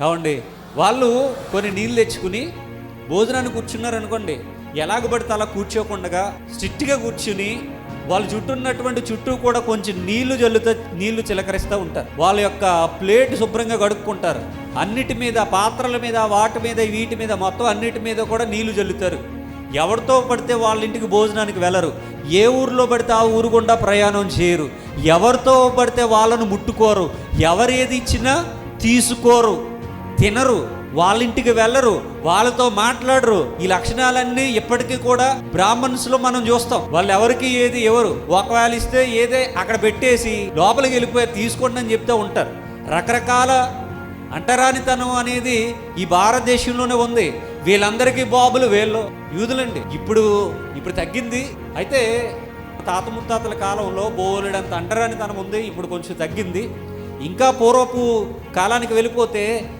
కావండి వాళ్ళు కొన్ని నీళ్ళు తెచ్చుకుని భోజనాన్ని కూర్చున్నారు అనుకోండి. ఎలాగ పడితే అలా కూర్చోకుండా స్ట్రిక్ట్గా కూర్చుని వాళ్ళ చుట్టూ ఉన్నటువంటి చుట్టూ కూడా కొంచెం నీళ్ళు జల్లుతూ నీళ్ళు చిలకరిస్తూ ఉంటారు. వాళ్ళ యొక్క ప్లేట్ శుభ్రంగా కడుక్కుంటారు. అన్నిటి మీద పాత్రల మీద వాటి మీద వీటి మీద మొత్తం అన్నిటి మీద కూడా నీళ్ళు జల్లుతారు. ఎవరితో పడితే వాళ్ళ ఇంటికి భోజనానికి వెళ్ళరు. ఏ ఊరిలో పడితే ఆ ఊరు గుండా ప్రయాణం చేయరు. ఎవరితో పడితే వాళ్ళను ముట్టుకోరు. ఎవరు ఏది ఇచ్చినా తీసుకోరు. తినరు వాళ్ళ ఇంటికి వెళ్ళరు వాళ్ళతో మాట్లాడరు. ఈ లక్షణాలన్నీ ఇప్పటికీ కూడా బ్రాహ్మణ్స్లో మనం చూస్తాం. వాళ్ళు ఎవరికి ఏది ఎవరు. ఒకవేళ ఇస్తే ఏదే అక్కడ పెట్టేసి లోపలికి వెళ్ళిపోయి తీసుకోండి అని చెప్తూ ఉంటారు. రకరకాల అంటరానితనం అనేది ఈ భారతదేశంలోనే ఉంది. వీళ్ళందరికీ బాబులు వీళ్ళు యూదులండి. ఇప్పుడు ఇప్పుడు తగ్గింది. అయితే తాత ముత్తాతల కాలంలో బోలెడంత అంటరానితనం ఉంది. ఇప్పుడు కొంచెం తగ్గింది. ఇంకా పూర్వపు కాలానికి వెళ్ళిపోతే